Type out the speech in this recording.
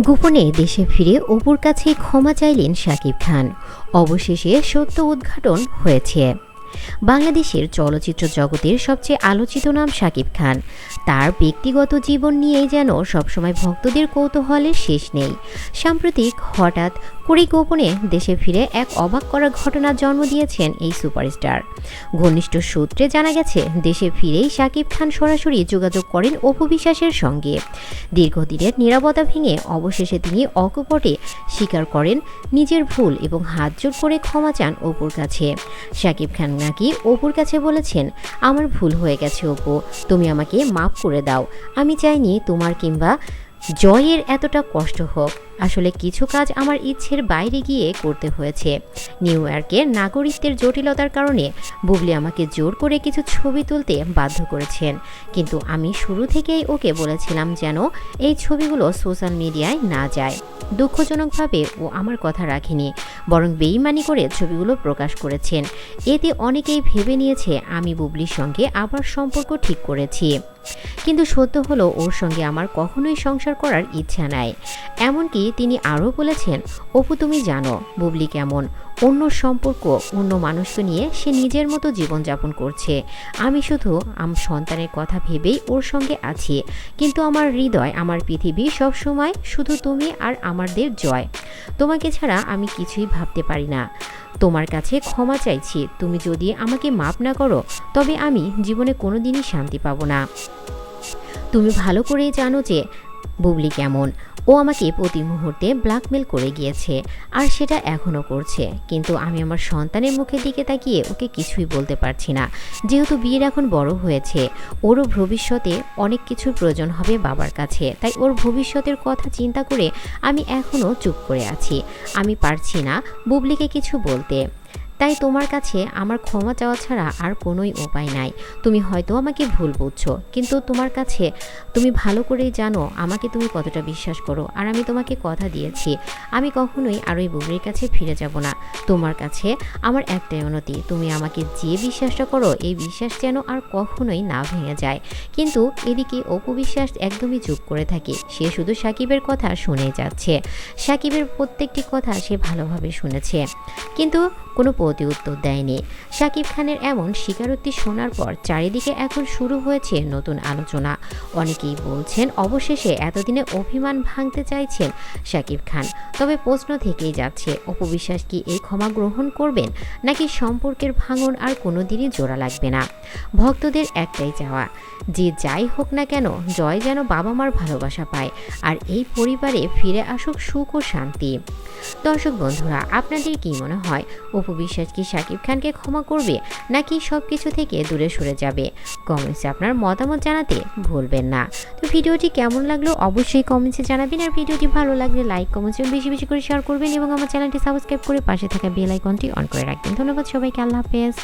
গোপনে দেশে ফিরে অপুর কাছে ক্ষমা চাইলেন সাকিব খান। অবশেষে সত্য উদ্ঘাটন হয়েছে। বাংলাদেশের চলচ্চিত্র জগতের সবচেয়ে আলোচিত নাম শাকিব খান। তার ব্যক্তিগত জীবন নিয়েই যেন সবসময় ভক্তদের কৌতূহলের শেষ নেই। সাম্প্রতিক হঠাৎ করে গোপনে দেশে ফিরে এক অবাক করার ঘটনার জন্ম দিয়েছেন এই সুপারস্টার। ঘনিষ্ঠ সূত্রে জানা গেছে, দেশে ফিরেই শাকিব খান সরাসরি যোগাযোগ করেন অপু বিশ্বাসের সঙ্গে। দীর্ঘদিনের নিরাপত্তা ভেঙে অবশেষে তিনি অকপটে স্বীকার করেন নিজের ভুল এবং হাত জোর করে ক্ষমা চান অপুর কাছে। শাকিব খান নাকি অপুর কাছে বলেছেন, আমার ভুল হয়ে গেছে অপু, তুমি আমাকে মাফ করে দাও। আমি চাইনি তোমার কিংবা জয়ের এতটা কষ্ট হোক, আসলে কিছু কাজ আমার ইচ্ছের বাইরে গিয়ে করতে হয়েছে। নিউ ইয়র্কের নাগরিকদের জটিলতার কারণে বুবলি আমাকে জোর করে কিছু ছবি তুলতে বাধ্য করেছেন। কিন্তু আমি শুরু থেকেই ওকে বলেছিলাম যেন এই ছবিগুলো সোশ্যাল মিডিয়ায় না যায়। দুঃখজনকভাবে ও আমার কথা রাখেনি, বরং বেইমানি করে ছবিগুলো প্রকাশ করেছেন। এতে অনেকেই ভেবে নিয়েছে আমি বুবলির সঙ্গে আবার সম্পর্ক ঠিক করেছি। কিন্তু সত্য হলো, ওর সঙ্গে আমার কখনোই সংসার করার ইচ্ছা নাই এমনকি তিনি আরও বলেছেন, অপু, তুমি জানো, বুবলি কেমন। অন্য সম্পর্ক, অন্য মানুষকে নিয়ে সে নিজের মতো জীবনযাপন করছে। আমি শুধু আম সন্তানের কথা ভেবেই ওর সঙ্গে আছি। কিন্তু আমার হৃদয়, আমার পৃথিবী সবসময় শুধু তুমি আর আমাদের জয়। তোমাকে ছাড়া আমি কিছুই ভাবতে পারি না। তোমার কাছে ক্ষমা চাইছি। তুমি যদি আমাকে মাপ না করো, তবে আমি জীবনে কোনো দিনই শান্তি পাবো না। তুমি ভালো করেই জানো যে বুবলি কেমন? ও আমাকে প্রতি মুহূর্তে ব্ল্যাকমেল করে গিয়েছে, আর সেটা এখনও করছে। কিন্তু আমি আমার সন্তানের মুখের দিকে তাকিয়ে ওকে কিছুই বলতে পারছি না। যেহেতু বিয়ের এখন বড় হয়েছে, ওরও ভবিষ্যতে অনেক কিছুর প্রয়োজন হবে বাবার কাছে। তাই ওর ভবিষ্যতের কথা চিন্তা করে আমি এখনও চুপ করে আছি। আমি পারছি না বুবলিকে কিছু বলতে। তাই তোমার কাছে আমার ক্ষমা চাওয়া ছাড়া আর কোনোই উপায় নাই। তুমি হয়তো আমাকে ভুল বুঝছ, কিন্তু তোমার কাছে তুমি ভালো করেই জানো আমাকে তুমি কতটা বিশ্বাস করো, আর আমি তোমাকে কথা দিয়েছি। আমি কখনোই আর ওই বুবলির কাছে ফিরে যাব না। তোমার কাছে আমার একটাই উন্নতি তুমি আমাকে যে বিশ্বাসটা করো, এই বিশ্বাস যেন আর কখনোই না ভেঙে যায়। কিন্তু এদিকে অপু বিশ্বাস একদমই চুপ করে থাকে। সে শুধু সাকিবের কথা শুনেই যাচ্ছে। সাকিবের প্রত্যেকটি কথা সে ভালোভাবে শুনেছে। কিন্তু কোনো প্রতি উত্তর দেয়নি। শাকিব খানের এমন স্বীকারোক্তি শোনার পর চারিদিকে এখন শুরু হয়েছে নতুন আলোচনা। অনেকেই বলছেন, অবশেষে এতদিনে অভিমান ভাঙতে চাইছেন শাকিব খান। তবে প্রশ্ন থেকেই যাচ্ছে অপবিশ্বাস কি এই ক্ষমা গ্রহণ করবেন, নাকি সম্পর্কের ভাঙন আর কোনো দিনই জোড়া লাগবে না? ভক্তদের একটাই চাওয়া, যে যাই হোক না কেন, জয় যেন বাবা মার ভালোবাসা পায় আর এই পরিবারে ফিরে আসুক সুখ ও শান্তি। দর্শক বন্ধুরা, আপনাদের কি মনে হয়, অপু বিশ্বাস কি শাকিব খানকে ক্ষমা করবে, নাকি সব কিছু থেকে দূরে সরে যাবে? কমেন্টসে আপনার মতামত জানাতে ভুলবেন না। তো ভিডিওটি কেমন লাগল অবশ্যই কমেন্টসে জানাবেন, আর ভিডিওটি ভালো লাগলে লাইক, কমেন্টস বেশি বেশি করে শেয়ার করবেন, এবং আমার চ্যানেলটি সাবস্ক্রাইব করে পাশে থাকা বেল আইকনটি অন করে রাখবেন। ধন্যবাদ সবাইকে, আল্লাহ হাফেজ।